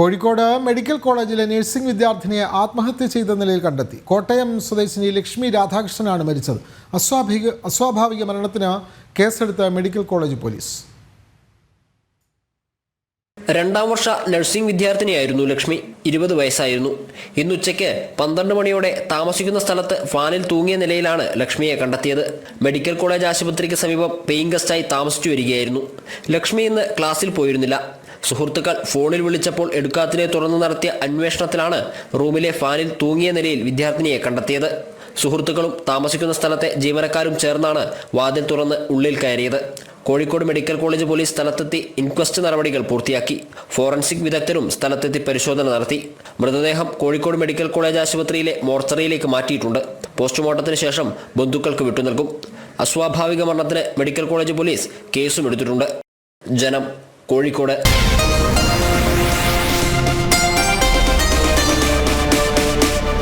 Kozhikode medical കോളേജിലെ nursing വിദ്യാർത്ഥിനിയെ ആത്മഹത്യ ചെയ്ത നിലയിൽ കണ്ടെത്തി. കോട്ടയം സ്വദേശിനി ലക്ഷ്മി രാധാകൃഷ്ണനാണ് മരിച്ചത്. അസ്വാഭാവിക അസ്വാഭാവിക മരണത്തിന് കേസെടുത്ത മെഡിക്കൽ കോളേജ് പോലീസ്. രണ്ടാം വർഷ നഴ്സിംഗ് വിദ്യാർത്ഥിനിയായിരുന്നു ലക്ഷ്മി. ഇരുപത് വയസ്സായിരുന്നു. ഇന്നുച്ചയ്ക്ക് പന്ത്രണ്ട് മണിയോടെ താമസിക്കുന്ന സ്ഥലത്ത് ഫാനിൽ തൂങ്ങിയ നിലയിലാണ് ലക്ഷ്മിയെ കണ്ടെത്തിയത്. മെഡിക്കൽ കോളേജ് ആശുപത്രിക്ക് സമീപം പെയിങ് ഗസ്റ്റായി താമസിച്ചു വരികയായിരുന്നു. ലക്ഷ്മി ഇന്ന് ക്ലാസ്സിൽ പോയിരുന്നില്ല. സുഹൃത്തുക്കൾ ഫോണിൽ വിളിച്ചപ്പോൾ എടുക്കാത്തിനെ തുടർന്ന് നടത്തിയ അന്വേഷണത്തിലാണ് റൂമിലെ ഫാനിൽ തൂങ്ങിയ നിലയിൽ വിദ്യാർത്ഥിനിയെ കണ്ടെത്തിയത്. സുഹൃത്തുക്കളും താമസിക്കുന്ന സ്ഥലത്തെ ജീവനക്കാരും ചേർന്നാണ് വാതിൽ തുറന്ന് ഉള്ളിൽ കയറിയത്. കോഴിക്കോട് മെഡിക്കൽ കോളേജ് പോലീസ് സ്ഥലത്തെത്തി ഇൻക്വസ്റ്റ് നടപടികൾ പൂർത്തിയാക്കി. ഫോറൻസിക് വിദഗ്ധരും സ്ഥലത്തെത്തി പരിശോധന നടത്തി. മൃതദേഹം കോഴിക്കോട് മെഡിക്കൽ കോളേജ് ആശുപത്രിയിലെ മോർച്ചറിയിലേക്ക് മാറ്റിയിട്ടുണ്ട്. പോസ്റ്റ്മോർട്ടത്തിന് ശേഷം ബന്ധുക്കൾക്ക് വിട്ടുനൽകും. അസ്വാഭാവിക മരണത്തിന് മെഡിക്കൽ കോളേജ് പോലീസ് കേസും എടുത്തിട്ടുണ്ട്. ജനം കോഴിക്കോട്.